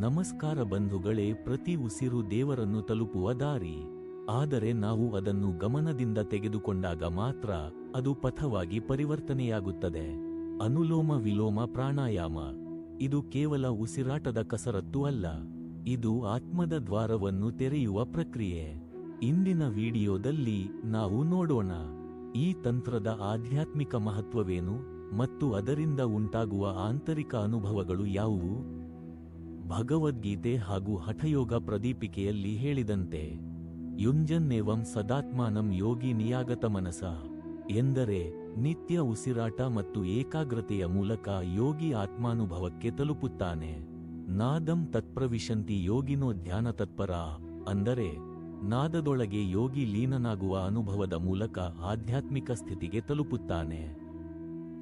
ನಮಸ್ಕಾರ ಬಂಧುಗಳೇ, ಪ್ರತಿ ಉಸಿರು ದೇವರನ್ನು ತಲುಪುವ ದಾರಿ. ಆದರೆ ನಾವು ಅದನ್ನು ಗಮನದಿಂದ ತೆಗೆದುಕೊಂಡಾಗ ಮಾತ್ರ ಅದು ಪಥವಾಗಿ ಪರಿವರ್ತನೆಯಾಗುತ್ತದೆ. ಅನುಲೋಮ ವಿಲೋಮ ಪ್ರಾಣಾಯಾಮ. ಇದು ಕೇವಲ ಉಸಿರಾಟದ ಕಸರತ್ತು ಅಲ್ಲ. ಇದು ಆತ್ಮದ ದ್ವಾರವನ್ನು ತೆರೆಯುವ ಪ್ರಕ್ರಿಯೆ. ಇಂದಿನ ವಿಡಿಯೋದಲ್ಲಿ ನಾವು ನೋಡೋಣ. ಈ ತಂತ್ರದ ಆಧ್ಯಾತ್ಮಿಕ ಮಹತ್ವವೇನು ಮತ್ತು ಅದರಿಂದ ಉಂಟಾಗುವ ಆಂತರಿಕ ಅನುಭವಗಳು ಯಾವುವು? ಭಗವದ್ಗೀತೆ ಹಾಗೂ ಹಠಯೋಗ ಪ್ರದೀಪಿಕೆಯಲ್ಲಿ ಹೇಳಿದಂತೆ, ಯುಂಜನ್ನೇವಂ ಸದಾತ್ಮಾನಂ ಯೋಗಿ ನಿಯಾಗತ ಮನಸ ಎಂದರೆ, ನಿತ್ಯ ಉಸಿರಾಟ ಮತ್ತು ಏಕಾಗ್ರತೆಯ ಮೂಲಕ ಯೋಗಿ ಆತ್ಮಾನುಭವಕ್ಕೆ ತಲುಪುತ್ತಾನೆ. ನಾದಂ ತತ್ಪ್ರವಿಶಂತಿ ಯೋಗಿನೋ ಧ್ಯಾನ ತತ್ಪರ ಅಂದರೆ, ನಾದದೊಳಗೆ ಯೋಗಿ ಲೀನನಾಗುವ ಅನುಭವದ ಮೂಲಕ ಆಧ್ಯಾತ್ಮಿಕ ಸ್ಥಿತಿಗೆ ತಲುಪುತ್ತಾನೆ.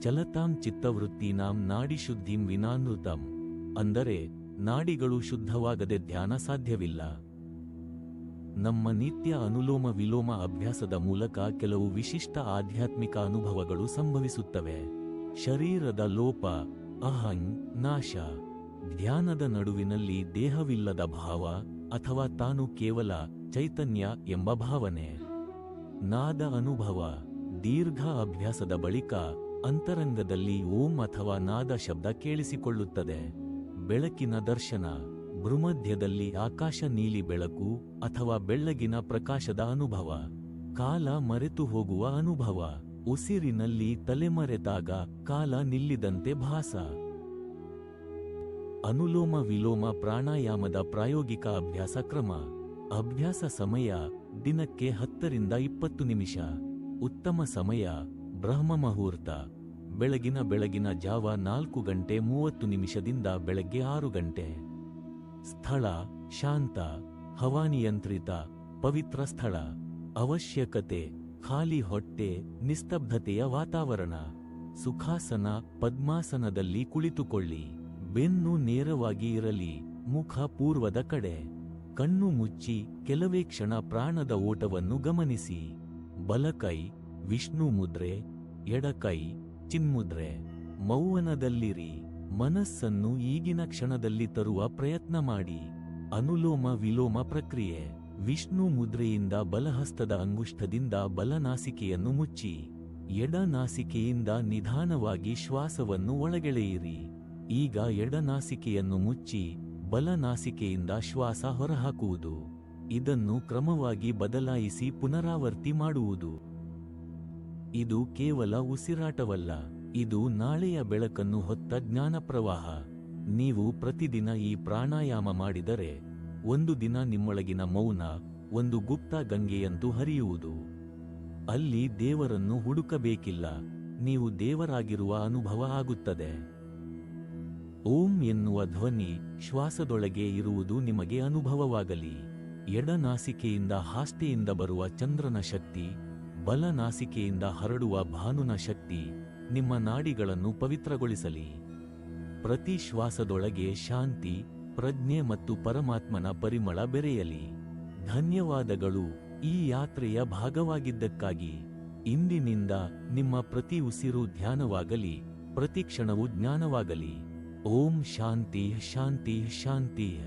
ಚಲತಾಂ ಚಿತ್ತವೃತ್ತಿನಾಂ ನಾಡಿಶುದ್ಧಿಂ ವಿನಾನೃತಂ ಅಂದರೆ ನಾಡಿಗಳು ಶುದ್ಧವಾಗದೆ ಧ್ಯಾನ ಸಾಧ್ಯವಿಲ್ಲ. ನಮ್ಮ ನಿತ್ಯ ಅನುಲೋಮ ವಿಲೋಮ ಅಭ್ಯಾಸದ ಮೂಲಕ ಕೆಲವು ವಿಶಿಷ್ಟ ಆಧ್ಯಾತ್ಮಿಕ ಅನುಭವಗಳು ಸಂಭವಿಸುತ್ತವೆ. ಶರೀರದ ಲೋಪ ಅಹಂ ನಾಶ, ಧ್ಯಾನದ ನಡುವಿನಲ್ಲಿ ದೇಹವಿಲ್ಲದ ಭಾವ ಅಥವಾ ತಾನು ಕೇವಲ ಚೈತನ್ಯ ಎಂಬ ಭಾವನೆ. ನಾದ ಅನುಭವ, ದೀರ್ಘ ಅಭ್ಯಾಸದ ಬಳಿಕ ಅಂತರಂಗದಲ್ಲಿ ಓಂ ಅಥವಾ ನಾದ ಶಬ್ದ ಕೇಳಿಸಿಕೊಳ್ಳುತ್ತದೆ. ಬೆಳಕಿನ ದರ್ಶನ, ಭ್ರೂಮಧ್ಯದಲ್ಲಿ ಆಕಾಶ ನೀಲಿ ಬೆಳಕು ಅಥವಾ ಬೆಳ್ಳಗಿನ ಪ್ರಕಾಶದ ಅನುಭವ, ಕಾಲ ಮರೆತು ಹೋಗುವ ಅನುಭವ, ಉಸಿರಿನಲ್ಲಿ ತಲೆಮರೆತಾಗ ಕಾಲ ನಿಲ್ಲಿದಂತೆ ಭಾಸ. ಅನುಲೋಮ ವಿಲೋಮ ಪ್ರಾಣಾಯಾಮದ ಪ್ರಾಯೋಗಿಕ ಅಭ್ಯಾಸ ಕ್ರಮ, ಅಭ್ಯಾಸ ಸಮಯ, ದಿನಕ್ಕೆ ಹತ್ತರಿಂದ ಇಪ್ಪತ್ತು ನಿಮಿಷ, ಉತ್ತಮ ಸಮಯ, ಬ್ರಹ್ಮ ಮುಹೂರ್ತ. ಬೆಳಗಿನ ಬೆಳಗಿನ ಜಾವ ನಾಲ್ಕು ಗಂಟೆ ಮೂವತ್ತು ನಿಮಿಷದಿಂದ ಬೆಳಗ್ಗೆ ಆರು ಗಂಟೆ. ಸ್ಥಳ ಶಾಂತ, ಹವಾನಿಯಂತ್ರಿತ, ಪವಿತ್ರ ಸ್ಥಳ. ಅವಶ್ಯಕತೆ, ಖಾಲಿ ಹೊಟ್ಟೆ, ನಿಸ್ತಬ್ಧತೆಯ ವಾತಾವರಣ. ಸುಖಾಸನ, ಪದ್ಮಾಸನದಲ್ಲಿ ಕುಳಿತುಕೊಳ್ಳಿ. ಬೆನ್ನು ನೇರವಾಗಿ ಇರಲಿ, ಮುಖ ಪೂರ್ವದ ಕಡೆ. ಕಣ್ಣು ಮುಚ್ಚಿ, ಕೆಲವೇ ಕ್ಷಣ ಪ್ರಾಣದ ಓಟವನ್ನು ಗಮನಿಸಿ. ಬಲಕೈ, ವಿಷ್ಣು ಮುದ್ರೆ, ಎಡಕೈ ಚಿನ್ಮುದ್ರೆ, ಮೌವನದಲ್ಲಿರಿ, ಮನಸ್ಸನ್ನು ಈಗಿನ ಕ್ಷಣದಲ್ಲಿ ತರುವ ಪ್ರಯತ್ನ ಮಾಡಿ. ಅನುಲೋಮ ವಿಲೋಮ ಪ್ರಕ್ರಿಯೆ, ವಿಷ್ಣು ಮುದ್ರೆಯಿಂದ ಬಲಹಸ್ತದ ಅಂಗುಷ್ಠದಿಂದ ಬಲನಾಸಿಕೆಯನ್ನು ಮುಚ್ಚಿ. ಎಡ ನಾಸಿಕೆಯಿಂದ ನಿಧಾನವಾಗಿ ಶ್ವಾಸವನ್ನು ಒಳಗೆಳೆಯಿರಿ. ಈಗ ಎಡನಾಸಿಕೆಯನ್ನು ಮುಚ್ಚಿ, ಬಲನಾಸಿಕೆಯಿಂದ ಶ್ವಾಸ ಹೊರಹಾಕುವುದು. ಇದನ್ನು ಕ್ರಮವಾಗಿ ಬದಲಾಯಿಸಿ ಪುನರಾವರ್ತಿ ಮಾಡುವುದು. ಇದು ಕೇವಲ ಉಸಿರಾಟವಲ್ಲ, ಇದು ನಾಳೆಯ ಬೆಳಕನ್ನು ಹೊತ್ತ ಜ್ಞಾನ ಪ್ರವಾಹ. ನೀವು ಪ್ರತಿದಿನ ಈ ಪ್ರಾಣಾಯಾಮ ಮಾಡಿದರೆ, ಒಂದು ದಿನ ನಿಮ್ಮೊಳಗಿನ ಮೌನ, ಒಂದು ಗುಪ್ತ ಗಂಗೆಯಂತೂ ಹರಿಯುವುದು. ಅಲ್ಲಿ ದೇವರನ್ನು ಹುಡುಕಬೇಕಿಲ್ಲ, ನೀವು ದೇವರಾಗಿರುವ ಅನುಭವ ಆಗುತ್ತದೆ. ಓಂ ಎನ್ನುವ ಧ್ವನಿ ಶ್ವಾಸದೊಳಗೆ ಇರುವುದು ನಿಮಗೆ ಅನುಭವವಾಗಲಿ. ಎಡನಾಸಿಕೆಯಿಂದ ಹಾಸ್ತೆಯಿಂದ ಬರುವ ಚಂದ್ರನ ಶಕ್ತಿ ಬಲನಾಸಿಕೆಯಿಂದ ಹರಡುವ ಭಾನುನ ಶಕ್ತಿ ನಿಮ್ಮ ನಾಡಿಗಳನ್ನು ಪವಿತ್ರಗೊಳಿಸಲಿ. ಪ್ರತಿ ಶ್ವಾಸದೊಳಗೆ ಶಾಂತಿ, ಪ್ರಜ್ಞೆ ಮತ್ತು ಪರಮಾತ್ಮನ ಪರಿಮಳ ಬೆರೆಯಲಿ. ಧನ್ಯವಾದಗಳು ಈ ಯಾತ್ರೆಯ ಭಾಗವಾಗಿದ್ದಕ್ಕಾಗಿ. ಇಂದಿನಿಂದ ನಿಮ್ಮ ಪ್ರತಿ ಉಸಿರು ಧ್ಯಾನವಾಗಲಿ, ಪ್ರತಿ ಕ್ಷಣವೂ ಜ್ಞಾನವಾಗಲಿ. ಓಂ ಶಾಂತಿ ಶಾಂತಿ ಶಾಂತಿ.